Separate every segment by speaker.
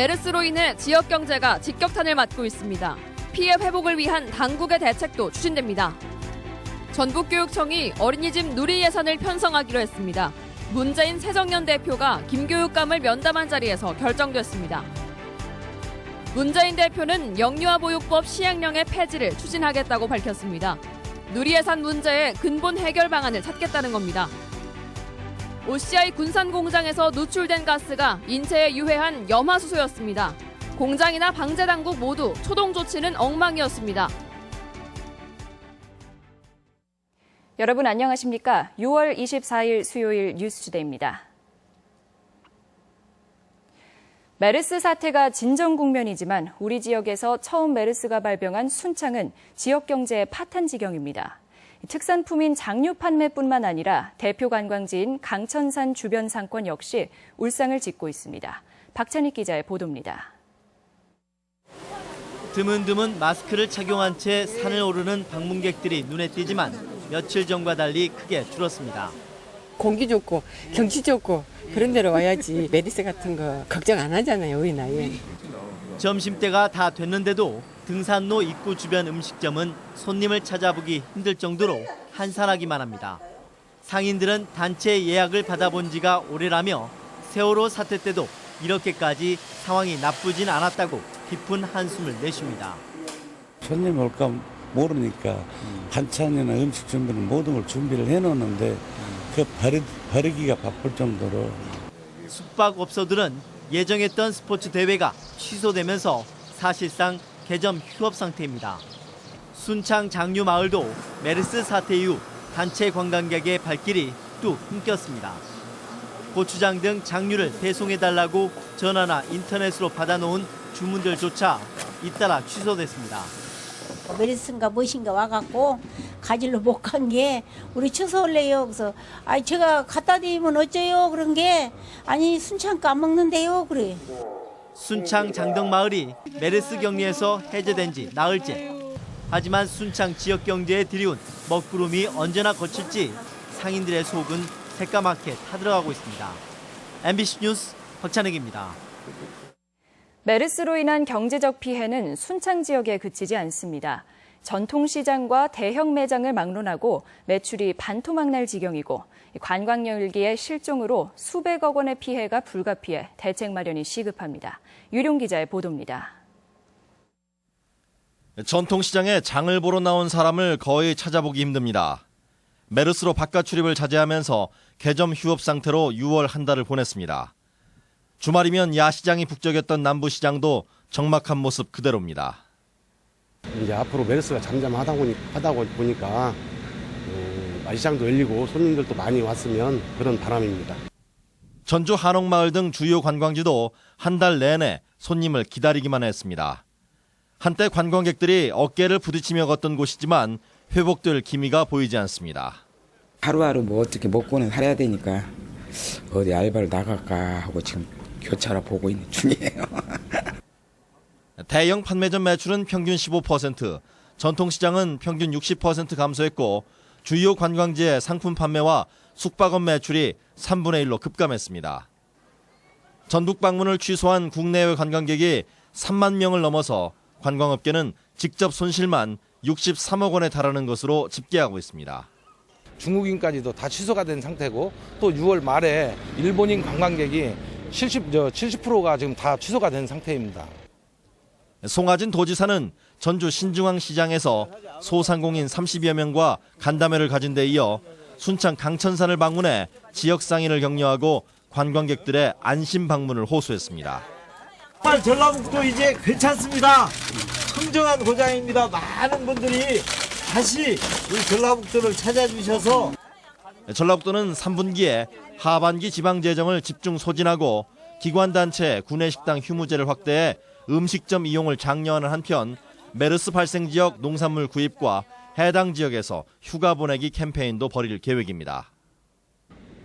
Speaker 1: 메르스로 인해 지역 경제가 직격탄을 맞고 있습니다. 피해 회복을 위한 당국의 대책도 추진됩니다. 전북교육청이 어린이집 누리 예산을 편성하기로 했습니다. 문재인 새정년 대표가 김교육감을 면담한 자리에서 결정됐습니다. 문재인 대표는 영유아 보육법 시행령의 폐지를 추진하겠다고 밝혔습니다. 누리 예산 문제의 근본 해결 방안을 찾겠다는 겁니다. OCI 군산 공장에서 누출된 가스가 인체에 유해한 염화수소였습니다. 공장이나 방제 당국 모두 초동 조치는 엉망이었습니다.
Speaker 2: 여러분 안녕하십니까? 6월 24일 수요일 뉴스주데이입니다. 메르스 사태가 진정 국면이지만 우리 지역에서 처음 메르스가 발병한 순창은 지역 경제의 파탄 지경입니다. 특산품인 장류 판매뿐만 아니라 대표 관광지인 강천산 주변 상권 역시 울상을 짓고 있습니다. 박찬익 기자의 보도입니다.
Speaker 3: 드문드문 마스크를 착용한 채 산을 오르는 방문객들이 눈에 띄지만 며칠 전과 달리 크게 줄었습니다.
Speaker 4: 공기 좋고 경치 좋고 그런 데로 와야지 메르스 같은 거 걱정 안 하잖아요 우리 나이에
Speaker 3: 점심때가 다 됐는데도 등산로 입구 주변 음식점은 손님을 찾아보기 힘들 정도로 한산하기만 합니다. 상인들은 단체 예약을 받아본 지가 오래라며 세월호 사태 때도 이렇게까지 상황이 나쁘진 않았다고 깊은 한숨을 내쉽니다.
Speaker 5: 손님 올까 모르니까 반찬이나 음식 준비는 모든 걸 준비를 해놓는데 그 버리, 버리기가 바쁠 정도로
Speaker 3: 숙박업소들은 예정했던 스포츠 대회가 취소되면서 사실상 개점 휴업 상태입니다. 순창 장류 마을도 메르스 사태 이후 단체 관광객의 발길이 뚝 끊겼습니다. 고추장 등 장류를 배송해달라고 전화나 인터넷으로 받아놓은 주문들조차 잇따라 취소됐습니다.
Speaker 6: 메리스인가 무엇인가 와갖고 가지러 못간 게 우리 취소할래요. 그래서 아니 제가 갖다 드리면 어째요? 그런 게 아니 순창 까먹는데요. 그래.
Speaker 3: 순창 장덕마을이 메르스 격리에서 해제된 지 나흘째. 하지만 순창 지역 경제에 들이운 먹구름이 언제나 거칠지 상인들의 속은 새까맣게 타들어가고 있습니다. MBC 뉴스 박찬혁입니다.
Speaker 2: 메르스로 인한 경제적 피해는 순창 지역에 그치지 않습니다. 전통시장과 대형 매장을 막론하고 매출이 반토막 날 지경이고 관광 열기의 실종으로 수백억 원의 피해가 불가피해 대책 마련이 시급합니다. 유룡 기자의 보도입니다.
Speaker 7: 전통시장에 장을 보러 나온 사람을 거의 찾아보기 힘듭니다. 메르스로 바깥 출입을 자제하면서 개점 휴업 상태로 6월 한 달을 보냈습니다. 주말이면 야시장이 북적였던 남부시장도 적막한 모습 그대로입니다.
Speaker 8: 이제 앞으로 메르스가 잠잠하다 보니, 하다 보니까 어, 마시장도 열리고 손님들도 많이 왔으면 그런 바람입니다.
Speaker 7: 전주 한옥마을 등 주요 관광지도 한 달 내내 손님을 기다리기만 했습니다. 한때 관광객들이 어깨를 부딪히며 걷던 곳이지만 회복될 기미가 보이지 않습니다.
Speaker 9: 하루하루 뭐 어떻게 먹고는 살아야 되니까 어디 알바를 나갈까 하고 지금 교차로 보고 있는 중이에요.
Speaker 7: 대형 판매점 매출은 평균 15%, 전통시장은 평균 60% 감소했고 주요 관광지의 상품 판매와 숙박업 매출이 3분의 1로 급감했습니다. 전북 방문을 취소한 국내외 관광객이 3만 명을 넘어서 관광업계는 직접 손실만 63억 원에 달하는 것으로 집계하고 있습니다.
Speaker 10: 중국인까지도 다 취소가 된 상태고 또 6월 말에 일본인 관광객이 70, 저 70%가 지금 다 취소가 된 상태입니다.
Speaker 7: 송하진 도지사는 전주 신중앙시장에서 소상공인 30여 명과 간담회를 가진 데 이어 순창 강천산을 방문해 지역 상인을 격려하고 관광객들의 안심 방문을 호소했습니다.
Speaker 11: 정말 전라북도 이제 괜찮습니다. 청정한 고장입니다. 많은 분들이 다시 우리 전라북도를 찾아주셔서
Speaker 7: 전라북도는 3분기에 하반기 지방재정을 집중 소진하고 기관단체 구내식당 휴무제를 확대해 음식점 이용을 장려하는 한편 메르스 발생 지역 농산물 구입과 해당 지역에서 휴가 보내기 캠페인도 벌일 계획입니다.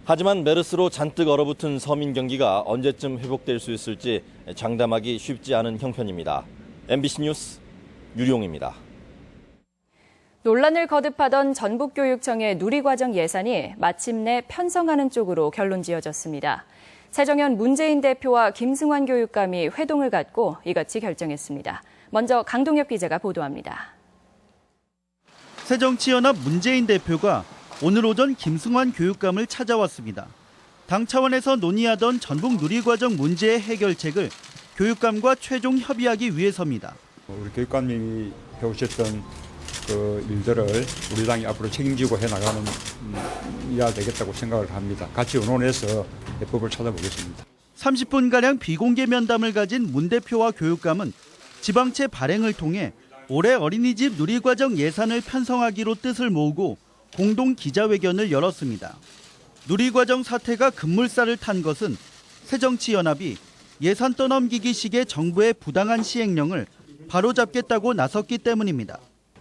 Speaker 7: 하지만 메르스로 잔뜩 얼어붙은 서민 경기가 언제쯤 회복될 수 있을지 장담하기 쉽지 않은 형편입니다. MBC 뉴스 유룡입니다.
Speaker 2: 논란을 거듭하던 전북교육청의 누리과정 예산이 마침내 편성하는 쪽으로 결론 지어졌습니다. 세정현 문재인 대표와 김승환 교육감이 회동을 갖고 이같이 결정했습니다. 먼저 강동엽 기자가 보도합니다.
Speaker 12: 새정치연합 문재인 대표가 오늘 오전 김승환 교육감을 찾아왔습니다. 당 차원에서 논의하던 전북 누리과정 문제의 해결책을 교육감과 최종 협의하기 위해서입니다.
Speaker 13: 우리 교육감님이 해오셨던 그 일들을 우리 당이 앞으로 책임지고 해 나가는 음, 이야 되겠다고 생각을 합니다. 같이 의논해서 해법을 찾아보겠습니다.
Speaker 12: 30분가량 비공개 면담을 가진 문 대표와 교육감은 지방채 발행을 통해 올해 어린이집 누리과정 예산을 편성하기로 뜻을 모으고 공동 기자회견을 열었습니다. 누리과정 사태가 급물살을 탄 것은 새정치연합이 예산 떠넘기기식의 정부의 부당한 시행령을 바로잡겠다고 나섰기 때문입니다.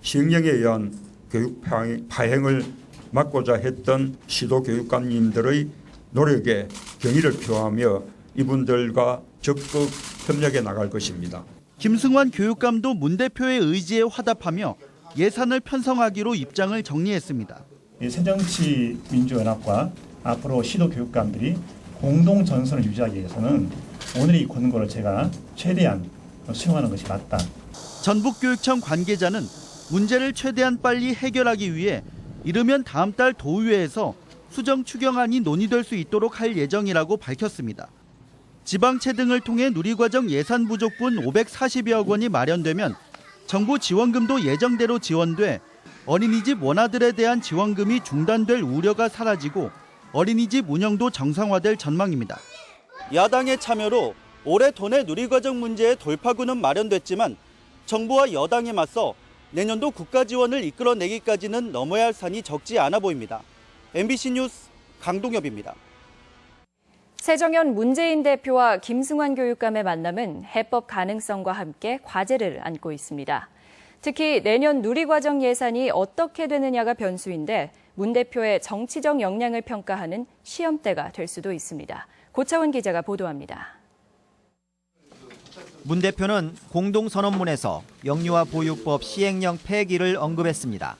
Speaker 13: 시행령에 의한 교육 파행- 파행을 막고자 했던 시도 교육감님들의 노력에 경의를 표하며 이분들과 적극 협력해 나갈 것입니다.
Speaker 12: 김승환 교육감도 문 대표의 의지에 화답하며 예산을 편성하기로 입장을 정리했습니다.
Speaker 14: 이 새정치 민주연합과 앞으로 시도 교육감들이 공동 전선을 유지하기 위해서는 오늘 이 권고를 제가 최대한 수용하는 것이 맞다.
Speaker 12: 전북교육청 관계자는 문제를 최대한 빨리 해결하기 위해 이르면 다음 달 도의회에서 수정 추경안이 논의될 수 있도록 할 예정이라고 밝혔습니다. 지방채 등을 통해 누리과정 예산 부족분 540여억 원이 마련되면 정부 지원금도 예정대로 지원돼 어린이집 원아들에 대한 지원금이 중단될 우려가 사라지고 어린이집 운영도 정상화될 전망입니다. 야당의 참여로 올해 도내 누리과정 문제의 돌파구는 마련됐지만 정부와 여당에 맞서 내년도 국가 지원을 이끌어내기까지는 넘어야 할 산이 적지 않아 보입니다. MBC 뉴스 강동엽입니다.
Speaker 2: 세정현 문재인 대표와 김승환 교육감의 만남은 해법 가능성과 함께 과제를 안고 있습니다. 특히 내년 누리과정 예산이 어떻게 되느냐가 변수인데 문 대표의 정치적 역량을 평가하는 시험대가 될 수도 있습니다. 고차원 기자가 보도합니다.
Speaker 15: 문 대표는 공동선언문에서 영유아 보육법 시행령 폐기를 언급했습니다.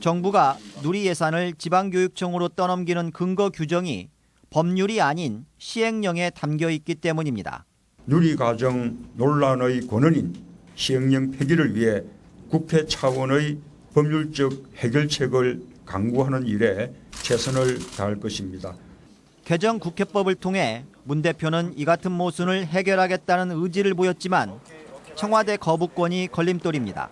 Speaker 15: 정부가 누리 예산을 지방교육청으로 떠넘기는 근거 규정이 법률이 아닌 시행령에 담겨 있기 때문입니다.
Speaker 13: 누리과정 논란의 권원인 시행령 폐기를 위해 국회 차원의 법률적 해결책을 강구하는 일에 최선을 다할 것입니다.
Speaker 15: 개정 국회법을 통해 문 대표는 이 같은 모순을 해결하겠다는 의지를 보였지만 청와대 거부권이 걸림돌입니다.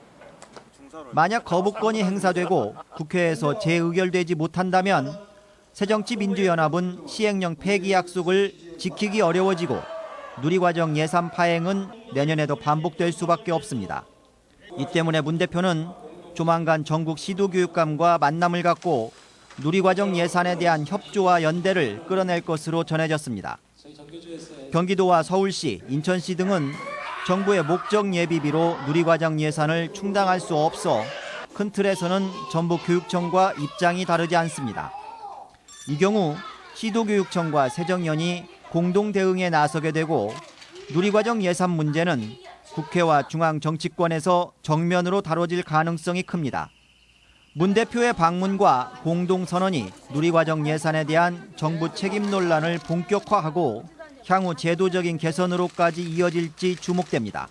Speaker 15: 만약 거부권이 행사되고 국회에서 재의결되지 못한다면 새정치민주연합은 시행령 폐기 약속을 지키기 어려워지고 누리과정 예산 파행은 내년에도 반복될 수밖에 없습니다. 이 때문에 문 대표는 조만간 전국 시도교육감과 만남을 갖고 누리과정 예산에 대한 협조와 연대를 끌어낼 것으로 전해졌습니다. 경기도와 서울시, 인천시 등은 정부의 목적 예비비로 누리과정 예산을 충당할 수 없어 큰 틀에서는 전북 교육청과 입장이 다르지 않습니다. 이 경우 시도교육청과 세정연이 공동 대응에 나서게 되고 누리과정 예산 문제는 국회와 중앙 정치권에서 정면으로 다뤄질 가능성이 큽니다. 문 대표의 방문과 공동 선언이 누리과정 예산에 대한 정부 책임 논란을 본격화하고 향후 제도적인 개선으로까지 이어질지 주목됩니다.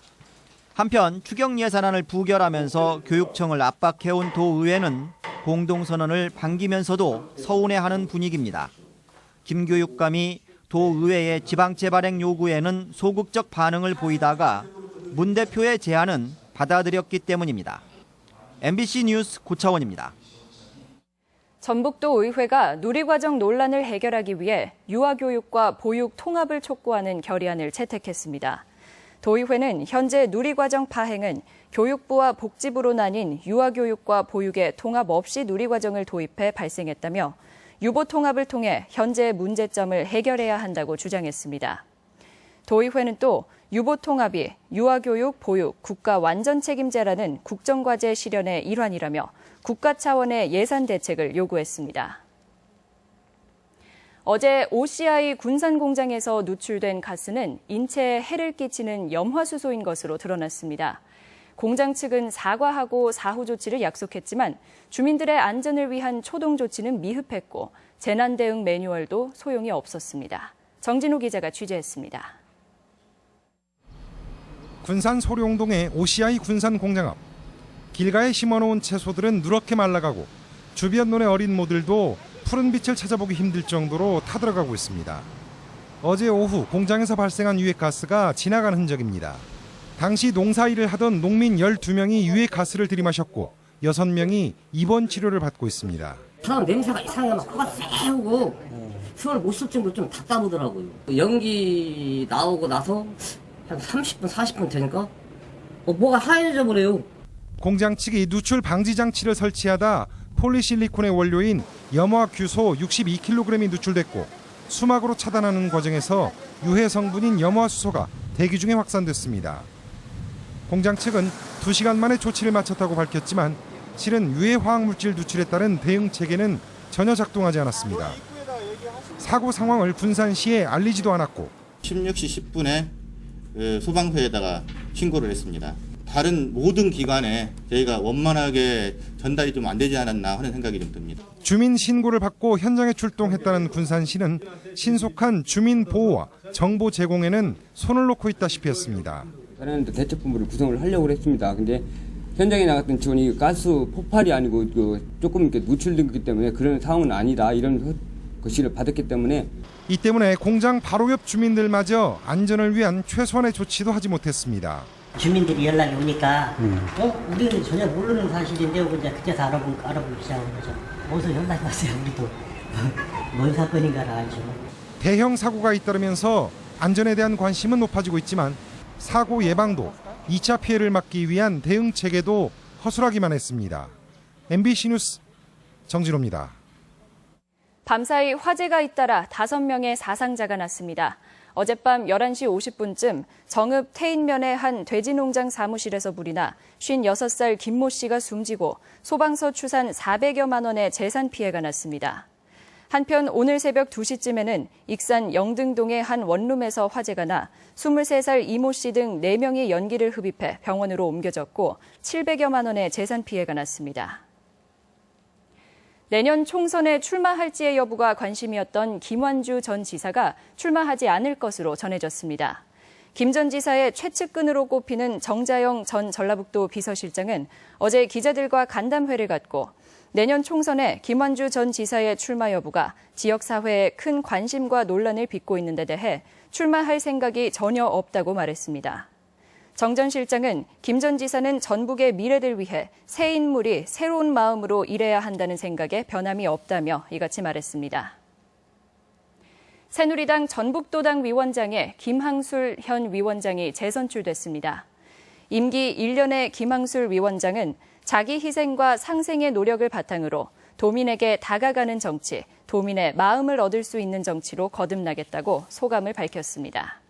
Speaker 15: 한편 추경 예산안을 부결하면서 교육청을 압박해온 도의회는 공동선언을 반기면서도 서운해하는 분위기입니다. 김 교육감이 도의회의 지방채 발행 요구에는 소극적 반응을 보이다가 문 대표의 제안은 받아들였기 때문입니다. MBC 뉴스 고차원입니다.
Speaker 2: 전북도 의회가 누리과정 논란을 해결하기 위해 유아교육과 보육 통합을 촉구하는 결의안을 채택했습니다. 도의회는 현재 누리과정 파행은 교육부와 복지부로 나뉜 유아교육과 보육의 통합 없이 누리과정을 도입해 발생했다며 유보 통합을 통해 현재의 문제점을 해결해야 한다고 주장했습니다. 도의회는 또 유보 통합이 유아교육, 보육, 국가 완전 책임제라는 국정과제 실현의 일환이라며 국가 차원의 예산 대책을 요구했습니다. 어제 OCI 군산 공장에서 누출된 가스는 인체에 해를 끼치는 염화수소인 것으로 드러났습니다. 공장 측은 사과하고 사후 조치를 약속했지만 주민들의 안전을 위한 초동 조치는 미흡했고 재난 대응 매뉴얼도 소용이 없었습니다. 정진호 기자가 취재했습니다.
Speaker 16: 군산 소룡동의 OCI 군산 공장 앞 길가에 심어놓은 채소들은 누렇게 말라가고 주변 논의 어린 모들도 푸른 빛을 찾아보기 힘들 정도로 타들어가고 있습니다. 어제 오후 공장에서 발생한 유해가스가 지나간 흔적입니다. 당시 농사일을 하던 농민 12명이 유해가스를 들이마셨고 6명이 입원 치료를 받고 있습니다.
Speaker 17: 사람 냄새가 이상하게 막 코가 쎄고 숨을 못 쉴 정도로 좀 답답하더라고요. 연기 나오고 나서 한 30분, 40분 되니까 어, 뭐가 하얘져 버려요.
Speaker 16: 공장 측이 누출 방지 장치를 설치하다 폴리실리콘의 원료인 염화 규소 62kg이 누출됐고 수막으로 차단하는 과정에서 유해 성분인 염화수소가 대기 중에 확산됐습니다. 공장 측은 2시간 만에 조치를 마쳤다고 밝혔지만 실은 유해 화학 물질 누출에 따른 대응 체계는 전혀 작동하지 않았습니다. 사고 상황을 군산시에 알리지도 않았고
Speaker 18: 16시 10분에 그 소방서에다가 신고를 했습니다. 다른 모든 기관에 저희가 원만하게 전달이 좀 안 되지 않았나 하는 생각이 좀 듭니다.
Speaker 16: 주민 신고를 받고 현장에 출동했다는 군산시는 신속한 주민 보호와 정보 제공에는 손을 놓고 있다시피 했습니다.
Speaker 5: 다른 대책 본부를 구성을 하려고 했습니다. 근데 현장에 나갔던 직원이 가스 폭발이 아니고 그 조금 이렇게 누출된 거기 때문에 그런 상황은 아니다 이런 것을 받았기 때문에
Speaker 16: 이 때문에 공장 바로 옆 주민들마저 안전을 위한 최소한의 조치도 하지 못했습니다.
Speaker 11: 주민들이 연락이 오니까 어 우리는 전혀 모르는 사실인데 이제 그때서 알아보, 알아보기 시작한 거죠. 어디서 연락이 왔어요 우리도 뭔 사건인가를 알죠.
Speaker 16: 대형 사고가 잇따르면서 안전에 대한 관심은 높아지고 있지만 사고 예방도 2차 피해를 막기 위한 대응 체계도 허술하기만 했습니다. MBC 뉴스 정진호입니다.
Speaker 2: 밤사이 화재가 잇따라 5명의 사상자가 났습니다. 어젯밤 11시 50분쯤 정읍 태인면의 한 돼지농장 사무실에서 불이 나 56살 김모 씨가 숨지고 소방서 추산 400여만 원의 재산 피해가 났습니다. 한편 오늘 새벽 2시쯤에는 익산 영등동의 한 원룸에서 화재가 나 23살 이모 씨 등 4명이 연기를 흡입해 병원으로 옮겨졌고 700여만 원의 재산 피해가 났습니다. 내년 총선에 출마할지의 여부가 관심이었던 김완주 전 지사가 출마하지 않을 것으로 전해졌습니다. 김 전 지사의 최측근으로 꼽히는 정자영 전 전라북도 비서실장은 어제 기자들과 간담회를 갖고 내년 총선에 김완주 전 지사의 출마 여부가 지역사회에 큰 관심과 논란을 빚고 있는 데 대해 출마할 생각이 전혀 없다고 말했습니다. 정 전 실장은 김 전 지사는 전북의 미래를 위해 새 인물이 새로운 마음으로 일해야 한다는 생각에 변함이 없다며 이같이 말했습니다. 새누리당 전북도당 위원장에 김항술 현 위원장이 재선출됐습니다. 임기 1년의 김항술 위원장은 자기 희생과 상생의 노력을 바탕으로 도민에게 다가가는 정치, 도민의 마음을 얻을 수 있는 정치로 거듭나겠다고 소감을 밝혔습니다.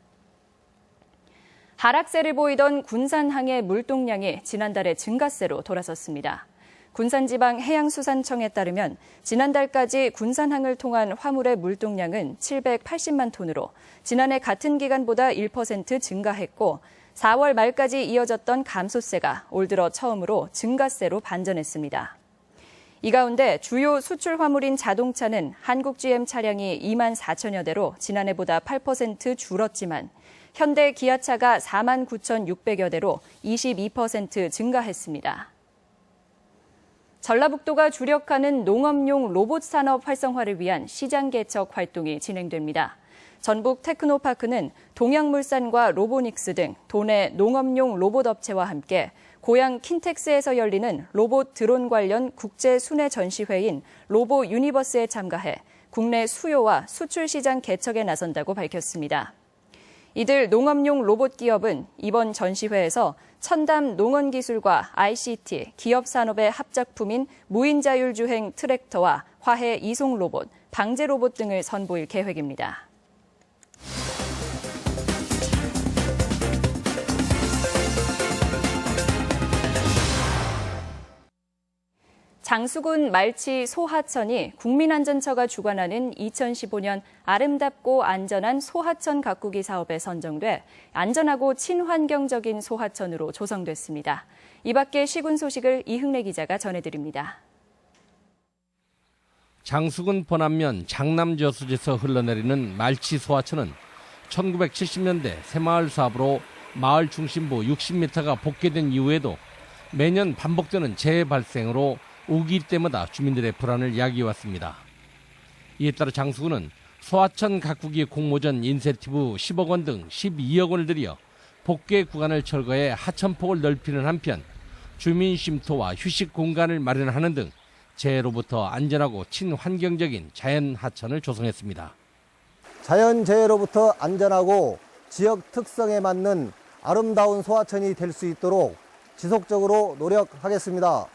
Speaker 2: 하락세를 보이던 군산항의 물동량이 지난달에 증가세로 돌아섰습니다. 군산지방 해양수산청에 따르면 지난달까지 군산항을 통한 화물의 물동량은 780만 톤으로 지난해 같은 기간보다 1% 증가했고 4월 말까지 이어졌던 감소세가 올 들어 처음으로 증가세로 반전했습니다. 이 가운데 주요 수출 화물인 자동차는 한국 GM 차량이 2만 4천여 대로 지난해보다 8% 줄었지만 현대 기아차가 4만 9,600여 대로 22% 증가했습니다. 전라북도가 주력하는 농업용 로봇 산업 활성화를 위한 시장 개척 활동이 진행됩니다. 전북 테크노파크는 동양물산과 로보닉스 등 도내 농업용 로봇 업체와 함께 고향 킨텍스에서 열리는 로봇 드론 관련 국제 순회 전시회인 로보 유니버스에 참가해 국내 수요와 수출 시장 개척에 나선다고 밝혔습니다. 이들 농업용 로봇 기업은 이번 전시회에서 첨단 농원 기술과 ICT, 기업 산업의 합작품인 무인 자율주행 트랙터와 화해 이송 로봇, 방제 로봇 등을 선보일 계획입니다. 장수군 말치 소하천이 국민안전처가 주관하는 2015년 아름답고 안전한 소하천 가꾸기 사업에 선정돼 안전하고 친환경적인 소하천으로 조성됐습니다. 이 밖에 시군 소식을 이흥래 기자가 전해드립니다.
Speaker 19: 장수군 번안면 장남저수지에서 흘러내리는 말치 소하천은 1970년대 새마을 사업으로 마을 중심부 60m가 복개된 이후에도 매년 반복되는 재해 발생으로 우기 때마다 주민들의 불안을 야기해왔습니다. 이에 따라 장수군은 소하천 가꾸기 공모전 인센티브 10억 원 등 12억 원을 들여 복개 구간을 철거해 하천폭을 넓히는 한편 주민 쉼터와 휴식 공간을 마련하는 등 재해로부터 안전하고 친환경적인 자연 하천을 조성했습니다.
Speaker 20: 자연 재해로부터 안전하고 지역 특성에 맞는 아름다운 소하천이 될 수 있도록 지속적으로 노력하겠습니다.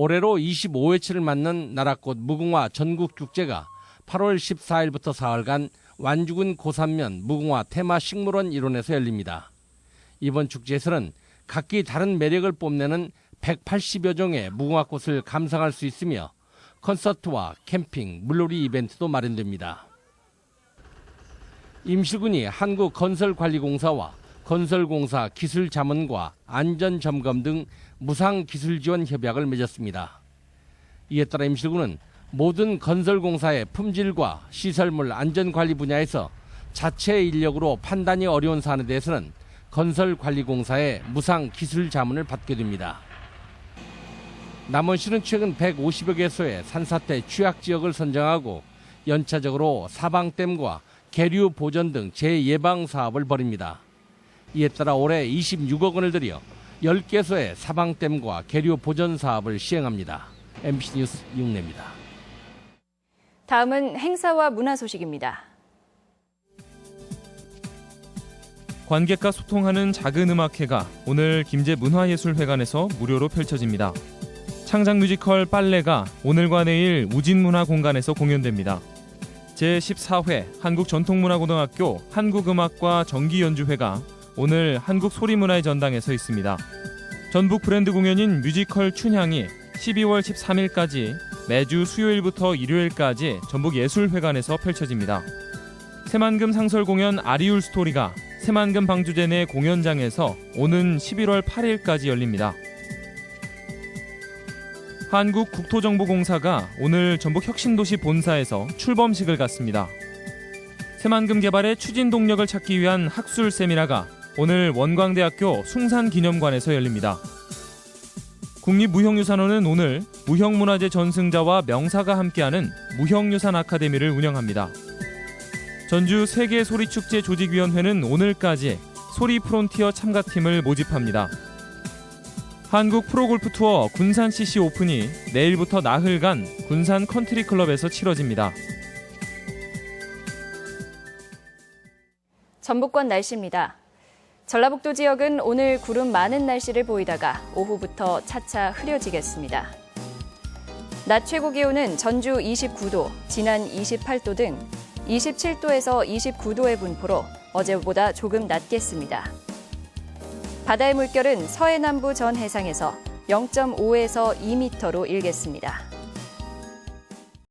Speaker 19: 올해로 25회치를 맞는 나라꽃 무궁화 전국축제가 8월 14일부터 사흘간 완주군 고산면 무궁화 테마 식물원 일원에서 열립니다. 이번 축제에서는 각기 다른 매력을 뽐내는 180여 종의 무궁화꽃을 감상할 수 있으며 콘서트와 캠핑, 물놀이 이벤트도 마련됩니다. 임실군이 한국건설관리공사와 건설공사 기술 자문과 안전 점검 등 무상 기술 지원 협약을 맺었습니다. 이에 따라 임실군은 모든 건설공사의 품질과 시설물 안전관리 분야에서 자체 인력으로 판단이 어려운 사안에 대해서는 건설관리공사의 무상 기술 자문을 받게 됩니다. 남원시는 최근 150여 개소의 산사태 취약 지역을 선정하고 연차적으로 사방댐과 계류 보전 등 재예방 사업을 벌입니다. 이에 따라 올해 26억 원을 들여 10개소의 사방댐과 계류 보전 사업을 시행합니다. MBC 뉴스 이웅래입니다.
Speaker 2: 다음은 행사와 문화 소식입니다.
Speaker 21: 관객과 소통하는 작은 음악회가 오늘 김제 문화예술회관에서 무료로 펼쳐집니다. 창작 뮤지컬 빨래가 오늘과 내일 우진문화공간에서 공연됩니다. 제14회 한국전통문화고등학교 한국음악과 정기연주회가 오늘 한국 소리문화의 전당에서 있습니다. 전북 브랜드 공연인 뮤지컬 춘향이 12월 13일까지 매주 수요일부터 일요일까지 전북예술회관에서 펼쳐집니다. 새만금 상설 공연 아리울 스토리가 새만금 방주제 내 공연장에서 오는 11월 8일까지 열립니다. 한국국토정보공사가 오늘 전북 혁신도시 본사에서 출범식을 갖습니다. 새만금 개발의 추진 동력을 찾기 위한 학술 세미나가 오늘 원광대학교 숭산기념관에서 열립니다. 국립무형유산원은 오늘 무형문화재 전승자와 명사가 함께하는 무형유산 아카데미를 운영합니다. 전주 세계 소리축제 조직위원회는 오늘까지 소리 프론티어 참가팀을 모집합니다. 한국 프로골프 투어 군산 CC 오픈이 내일부터 나흘간 군산 컨트리 클럽에서 치러집니다.
Speaker 2: 전북권 날씨입니다. 전라북도 지역은 오늘 구름 많은 날씨를 보이다가 오후부터 차차 흐려지겠습니다. 낮 최고 기온은 전주 29도, 진안 28도 등 27도에서 29도의 분포로 어제보다 조금 낮겠습니다. 바다의 물결은 서해 남부 전 해상에서 0.5에서 2m로 일겠습니다.